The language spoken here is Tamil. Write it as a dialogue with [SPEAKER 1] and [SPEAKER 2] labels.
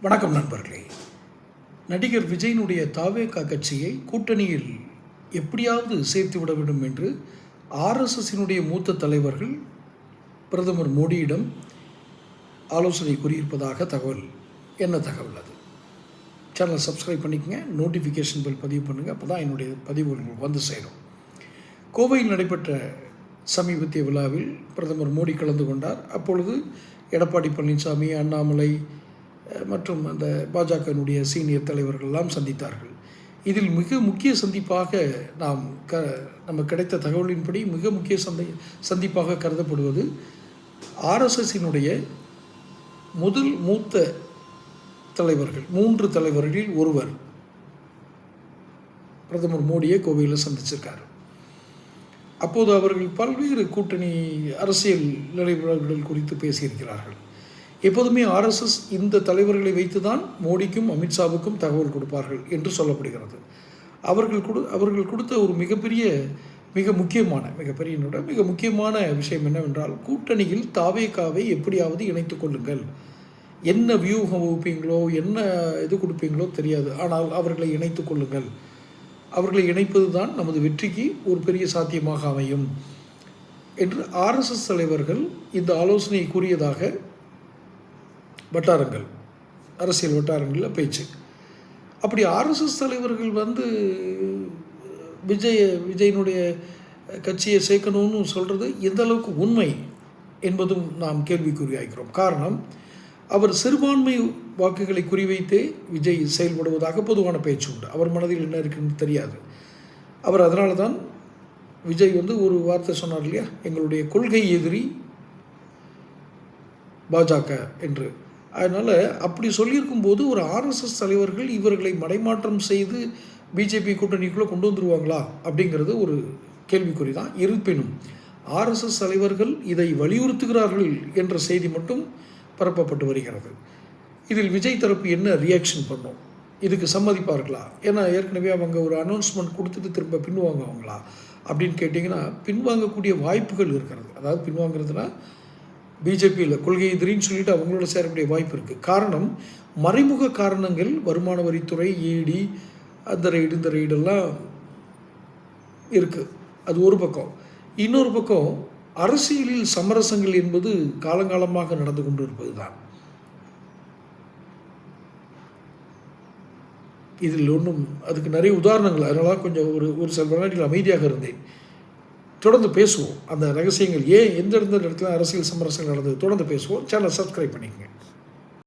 [SPEAKER 1] வணக்கம் நண்பர்களே. நடிகர் விஜயனுடைய தாவேகா கட்சியை கூட்டணியில் எப்படியாவது சேர்த்து விட வேண்டும் என்று ஆர்எஸ்எஸ்ஸினுடைய மூத்த தலைவர்கள் பிரதமர் மோடியிடம் ஆலோசனை கூறியிருப்பதாக தகவல் என்ன தகவல் அது? சேனலை சப்ஸ்கிரைப் பண்ணிக்கங்க நோட்டிஃபிகேஷன் பில் பதிவு பண்ணுங்கள் அப்போ தான் என்னுடைய பதிவுகள் வந்து சேரும். கோவையில் நடைபெற்ற சமீபத்திய விழாவில் பிரதமர் மோடி கலந்து கொண்டார். அப்பொழுது எடப்பாடி பழனிசாமி அண்ணாமலை மற்றும் அந்த பாஜகவினுடைய சீனியர் தலைவர்கள்லாம் சந்தித்தார்கள். இதில் மிக முக்கிய சந்திப்பாக நாம் க நம்ம கிடைத்த தகவலின்படி மிக முக்கிய சந்தை சந்திப்பாக கருதப்படுவது ஆர்எஸ்எஸினுடைய முதல் மூத்த தலைவர்கள் மூன்று தலைவர்களில் ஒருவர் பிரதமர் மோடியை கோவையில் சந்திச்சிருக்கார். அப்போது அவர்கள் பல்வேறு கூட்டணி அரசியல் நிலைப்பாடுகள் குறித்து பேசியிருக்கிறார்கள். எப்போதுமே ஆர்எஸ்எஸ் இந்த தலைவர்களை வைத்து தான் மோடிக்கும் அமித்ஷாவுக்கும் தகவல் கொடுப்பார்கள் என்று சொல்லப்படுகிறது. அவர்கள் கொடு அவர்கள் கொடுத்த ஒரு மிகப்பெரிய மிக முக்கியமான மிகப்பெரிய என்னோட மிக முக்கியமான விஷயம் என்னவென்றால் கூட்டணியில் தாவேக்காவை எப்படியாவது இணைத்து கொள்ளுங்கள். என்ன வியூகம் வகுப்பீங்களோ என்ன இது கொடுப்பீங்களோ தெரியாது. ஆனால் அவர்களை இணைத்து கொள்ளுங்கள். அவர்களை இணைப்பது தான் நமது வெற்றிக்கு ஒரு பெரிய சாத்தியமாக அமையும். என்று ஆர்எஸ்எஸ் தலைவர்கள் இந்த ஆலோசனையை கூறியதாக வட்டாரங்கள் அரசியல் வட்டாரங்களில் பேச்சு. அப்படி ஆர்எஸ்எஸ் தலைவர்கள் வந்து விஜய் விஜயனுடைய கட்சியை சேர்க்கணும்னு சொல்கிறது எந்த அளவுக்கு உண்மை என்பதும் நாம் கேள்விக்குறியாகிறோம். காரணம் அவர் சிறுபான்மை வாக்குகளை குறிவைத்தே விஜய் செயல்படுவதாக பொதுவான பேச்சு உண்டு. அவர் மனதில் என்ன இருக்குன்னு தெரியாது. அவர் அதனால தான் விஜய் வந்து ஒரு வார்த்தை சொன்னார் இல்லையா? எங்களுடைய கொள்கை எதிரி பாஜக என்று. அதனால் அப்படி சொல்லியிருக்கும் போது ஒரு ஆர்எஸ்எஸ் தலைவர்கள் இவர்களை மடைமாற்றம் செய்து பிஜேபி கூட்டணிக்குள்ளே கொண்டு வந்துருவாங்களா அப்படிங்கிறது ஒரு கேள்விக்குறி தான் இருப்பினும் ஆர்எஸ்எஸ் தலைவர்கள் இதை வலியுறுத்துகிறார்கள் என்ற செய்தி மட்டும் பரப்பப்பட்டு வருகிறது. இதில் விஜய் தரப்பு என்ன ரியாக்ஷன் பண்ணும்? இதுக்கு சம்மதிப்பார்களா? ஏன்னா ஏற்கனவே அவங்க ஒரு அனௌன்ஸ்மெண்ட் கொடுத்துட்டு திரும்ப பின்வாங்குவாங்களா? அப்படின்னு கேட்டிங்கன்னா பின்வாங்கக்கூடிய வாய்ப்புகள் இருக்கிறது. அதாவது பின்வாங்கிறதுனா பிஜேபியில் கொள்கை எதிரின்னு சொல்லிட்டு அவங்களோட சேரக்கூடிய வாய்ப்பு இருக்குது காரணம் மறைமுக காரணங்கள் வருமான வரித்துறை ஏடி அந்த ரைடு இந்த ரைடெல்லாம் இருக்குது அது ஒரு பக்கம். இன்னொரு பக்கம் அரசியலில் சமரசங்கள் என்பது காலங்காலமாக நடந்து கொண்டு இருப்பது தான் இதில் ஒன்றும் அதுக்கு நிறைய உதாரணங்கள். அதனால கொஞ்சம் ஒரு ஒரு சில வினாடிகள் அமைதியாக இருந்தேன். தொடர்ந்து பேசுவோம். அந்த ரகசியங்கள் ஏன் எந்தெந்த இடத்துல அரசியல் சமரசங்கள் நடந்தது தொடர்ந்து பேசுவோம். சேனல் சப்ஸ்கிரைப் பண்ணிக்கங்க.